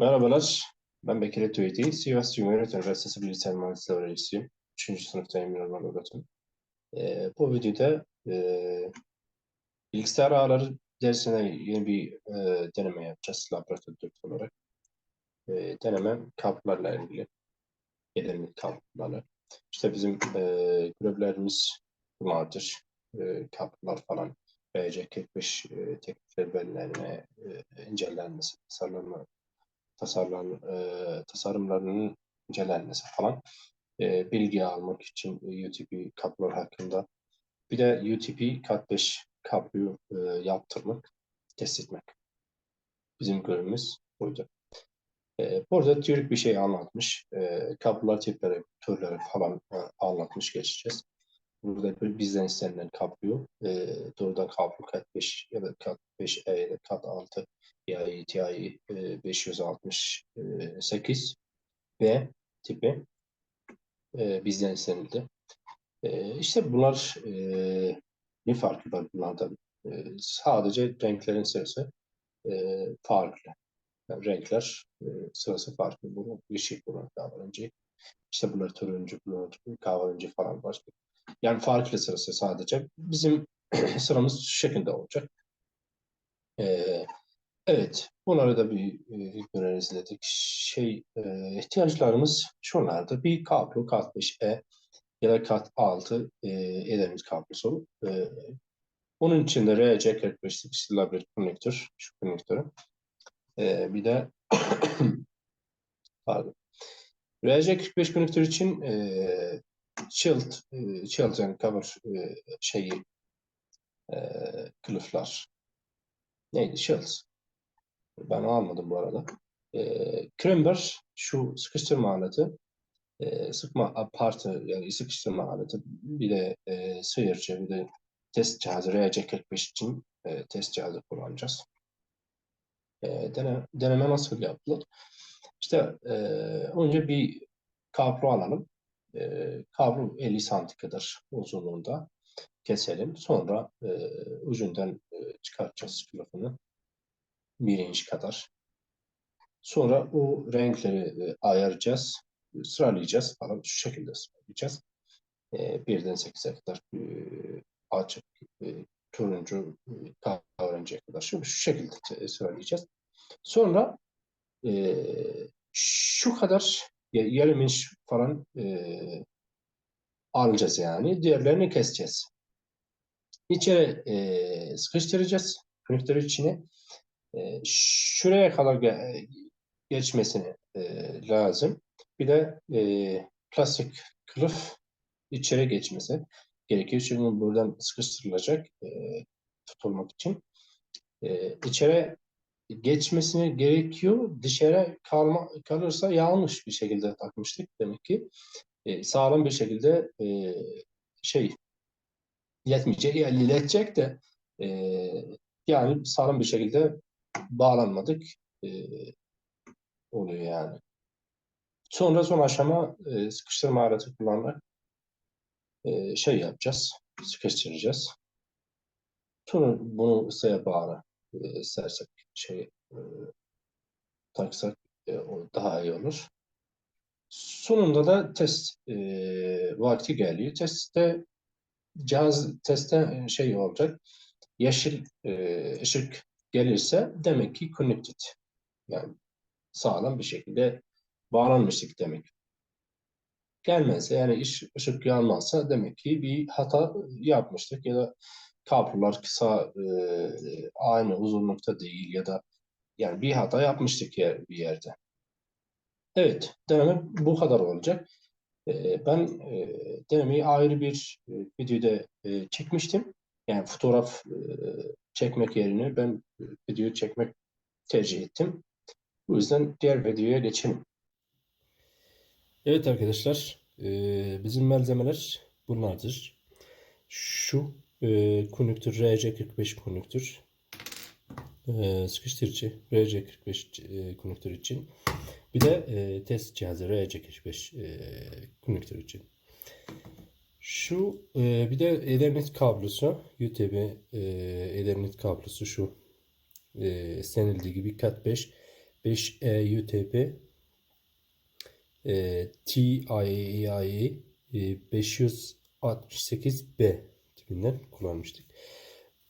Merhabalar, ben Bekir Etüveydi, Sivas Cumhuriyet Üniversitesi Bilgisayar Mühendisliği öğrencisiyim. Üçüncü sınıftayım normal öğretim. Ee, bu videoda e, bilgisayar ağları dersine yeni bir e, deneme yapacağız laboratuvar olarak. E, deneme kablolarla ilgili. Gelenlik kablolarla. İşte bizim e, görevlerimiz bunlardır. E, kablolar falan. BC45 e, teknikleri belirlenme, e, incelenmesi, tasarlanma, tasarlan, e, tasarımlarının incelenmesi falan e, bilgi almak için e, UTP kablolar hakkında. Bir de UTP Cat5 kabloyu e, yaptırmak, test etmek. Bizim görevimiz buydu. E, burada teorik bir şey anlatmış. E, kablolar tipleri, türleri falan e, anlatmış geçeceğiz. Burada bizden istenilen kabloyu, e, doğrudan kablo Cat5 ya da Cat5e ya da Cat6 TI, TI 568 B tipi e, bizden istenildi. E, işte bunlar ne farkı var bunlardan? E, sadece renklerin sırası farklı. Yani renkler sırası farklı. Bunu yeşil bunlar kahverengi. İşte bunlar turuncu, bunlar kahverengi falan başka. Yani farklı sırası sadece. Bizim sıramız şu şekilde olacak. Ee, evet, bunları da bir e, görev izledik. Şey, e, ihtiyaçlarımız şunlardı. Bir kablo kat 5E ya da kat 6 e, Ethernet kablosu. E, bunun içinde RC45'lik stila bir konnektör, şu konnektörü. E, bir de pardon. RC45 konnektör için e, Shield, e, Shield yani cover e, şeyi e, kılıflar. Neydi? Shields. Ben almadım bu arada. E, Crimber şu sıkıştırma aleti. E, sıkma apartı yani sıkıştırma aleti. Bir de e, sıyırcı bir de test cihazı RC45 için e, test cihazı kullanacağız. E, dene, deneme nasıl yapılır? İşte e, önce bir kablo alalım e, kablo 50 santim kadar uzunluğunda keselim. Sonra e, ucundan e, çıkartacağız kılıfını. Bir inç kadar. Sonra o renkleri e, ayarlayacağız. Sıralayacağız falan. Şu şekilde sıralayacağız. E, birden 8'e kadar e, açık, e, turuncu, kahverengiye kadar. Şu, şu şekilde sıralayacağız. Sonra şu kadar yarım inç falan alacağız yani. Diğerlerini keseceğiz. İçeri sıkıştıracağız konnektörü içine. Şuraya kadar ge geçmesini e, lazım. Bir de e, plastik kılıf içeri geçmesi gerekiyor. Çünkü buradan sıkıştırılacak e, tutulmak için. E, içeri geçmesine gerekiyor. Dışarı kalma, kalırsa yanlış bir şekilde takmıştık demek ki. E, sağlam bir şekilde e, şey iletmeyecek, yani iletecek de e, yani sağlam bir şekilde bağlanmadık e, oluyor yani. Sonra son aşama e, sıkıştırma aleti kullanarak e, şey yapacağız, sıkıştıracağız. Sonra bunu ısıya bağlı e, istersek şey e, taksak e, o daha iyi olur. Sonunda da test e, vakti geliyor. Testte cihaz testte şey olacak. Yeşil e, ışık gelirse demek ki connected. Yani sağlam bir şekilde bağlanmıştık demek. Gelmezse yani iş, ışık yanmazsa demek ki bir hata yapmıştık ya da kablolar kısa e, aynı uzunlukta değil ya da yani bir hata yapmıştık yer, bir yerde. Evet, deneme bu kadar olacak. E, ben e, denemeyi ayrı bir e, videoda e, çekmiştim. Yani fotoğraf e, çekmek yerine ben video çekmek tercih ettim. Bu yüzden diğer videoya geçelim. Evet arkadaşlar, e, bizim malzemeler bunlardır. Şu e, konnektör RC45 konnektör e, sıkıştırıcı RC45 e, konnektör için bir de e, test cihazı RC45 e, konnektör için şu e, bir de Ethernet kablosu USB e, Ethernet kablosu şu e, senildiği gibi Cat 5 5E UTP e, TIAE e, 568B tipinden kullanmıştık.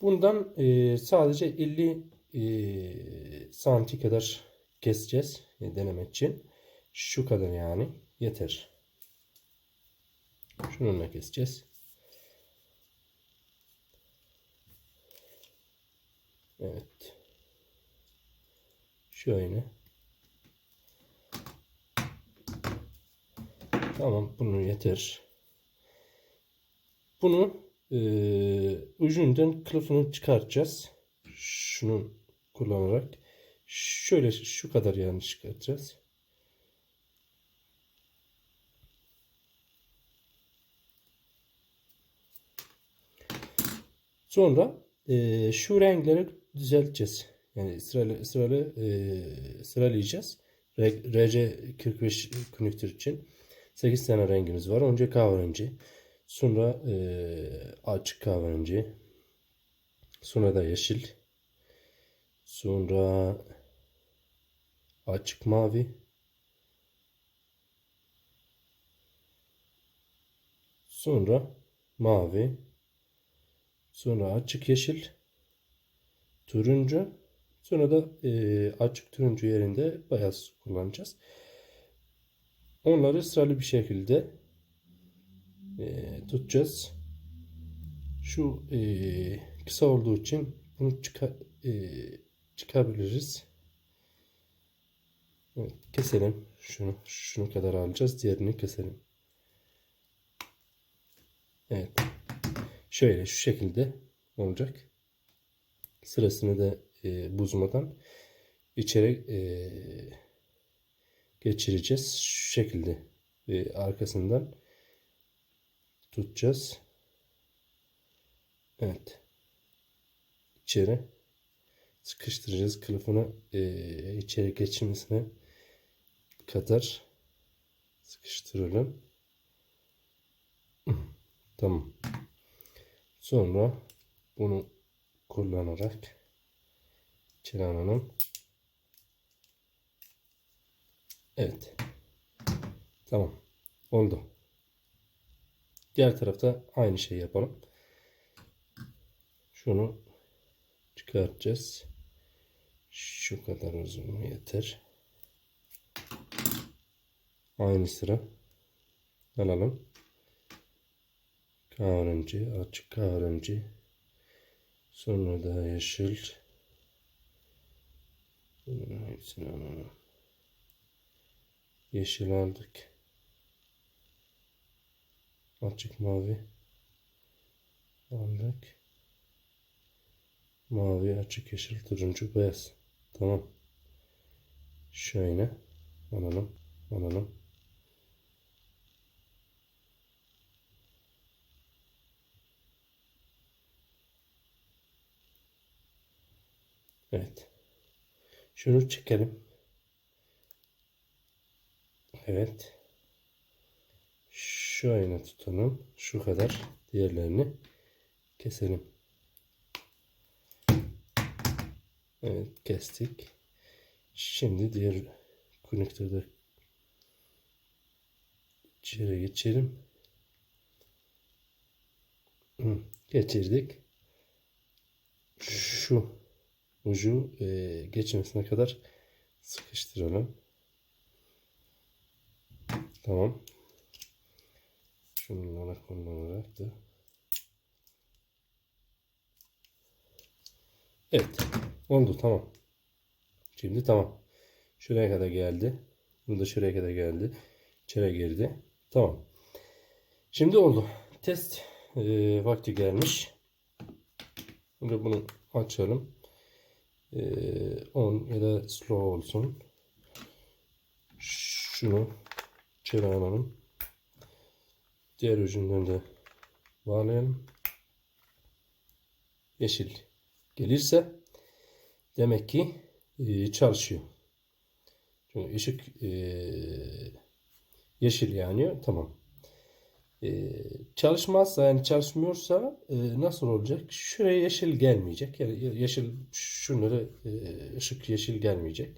Bundan e, sadece 50 e, santi kadar keseceğiz e, denemek için. Şu kadar yani yeter. Şununla keseceğiz. Evet. Şöyle. Tamam bunu yeter. Bunu e, ucundan kılıfını çıkartacağız. Şunu kullanarak. Şöyle şu kadar yani çıkartacağız. Sonra e, şu renkleri düzelteceğiz. Yani sıralı sıralı e, sıralayacağız. RC45 konnektör için 8 tane rengimiz var. Önce kahverengi, sonra e, açık kahverengi, sonra da yeşil, sonra açık mavi, sonra mavi, sonra açık yeşil, turuncu, sonra da e, açık turuncu yerinde beyaz kullanacağız. Onları sıralı bir şekilde e, tutacağız. Şu e, kısa olduğu için bunu çıkar, e, çıkabiliriz. Evet, keselim. Şunu şunu kadar alacağız. Diğerini keselim. Evet. Şöyle şu şekilde olacak. Sırasını da e, bozmadan içeri e, geçireceğiz. Şu şekilde ve arkasından tutacağız. Evet. İçeri sıkıştıracağız. Kılıfını e, içeri geçirmesine kadar sıkıştıralım. Tamam. Sonra bunu kullanarak alalım. Evet. Tamam. Oldu. Diğer tarafta aynı şeyi yapalım. Şunu çıkartacağız. Şu kadar uzun yeter. Aynı sıra alalım. Kahverengi, açık kahverengi. Sonra da yeşil. Bunların hepsini alalım. Yeşil aldık. Açık mavi aldık. Mavi, açık yeşil, turuncu, beyaz. Tamam. Şöyle alalım. Alalım. Evet. Şunu çekelim. Evet. Şöyle tutalım. Şu kadar. Diğerlerini keselim. Evet kestik. Şimdi diğer konnektörde içeri geçelim. Geçirdik. Şu ucu e, geçmesine kadar sıkıştıralım. Tamam. Şunlara kullanarak da. Evet. Oldu tamam. Şimdi tamam. Şuraya kadar geldi. Bunu da şuraya kadar geldi. İçeri girdi. Tamam. Şimdi oldu. Test e, vakti gelmiş. Şimdi bunu açalım. E, on ya da slow olsun. Şunu içeri alalım. Diğer ucundan da bağlayalım. Yeşil gelirse demek ki e, çalışıyor. Çünkü ışık e, yeşil yanıyor. Tamam. E, çalışmazsa yani çalışmıyorsa e, nasıl olacak? Şuraya yeşil gelmeyecek. Yani yeşil şunları e, ışık yeşil gelmeyecek.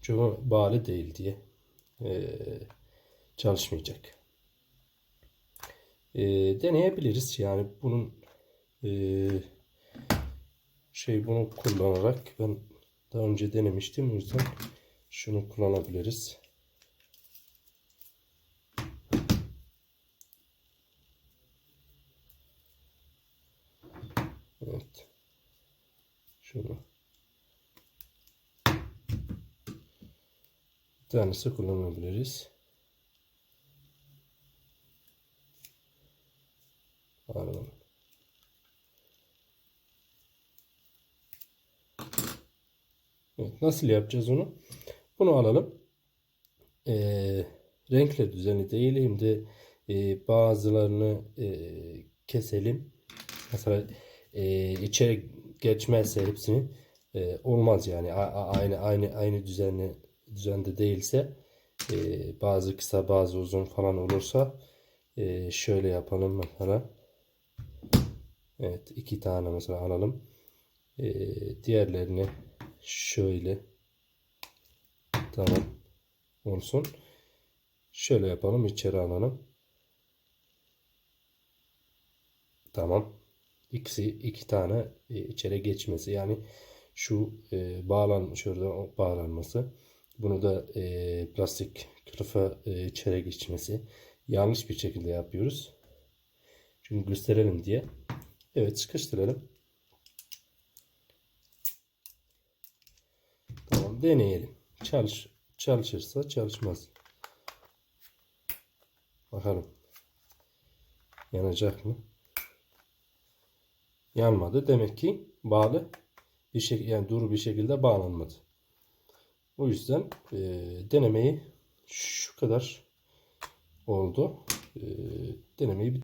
Çünkü bağlı değil diye e, çalışmayacak. E, deneyebiliriz. Yani bunun e, şey bunu kullanarak ben daha önce denemiştim. O yüzden şunu kullanabiliriz. Evet. Şunu. Bir tanesi kullanabiliriz. Pardon. Evet, nasıl yapacağız onu? Bunu alalım. Ee, renkle düzenli değil. De e, bazılarını e, keselim. Mesela e, içeri geçmezse hepsini e, olmaz yani A- aynı aynı aynı düzenli düzende değilse e, bazı kısa bazı uzun falan olursa e, şöyle yapalım mesela. Evet iki tane mesela alalım. E, diğerlerini şöyle tamam olsun. Şöyle yapalım içeri alalım. Tamam. İkisi iki tane e, içeri geçmesi yani şu e, bağlan şurada bağlanması bunu da e, plastik kılıfa e, içeri geçmesi yanlış bir şekilde yapıyoruz. Çünkü gösterelim diye. Evet sıkıştıralım. Tamam deneyelim. Çalış çalışırsa çalışmaz. Bakalım. Yanacak mı? Yanmadı. Demek ki bağlı bir şey yani duru bir şekilde bağlanmadı. O yüzden e, denemeyi şu kadar oldu. E, denemeyi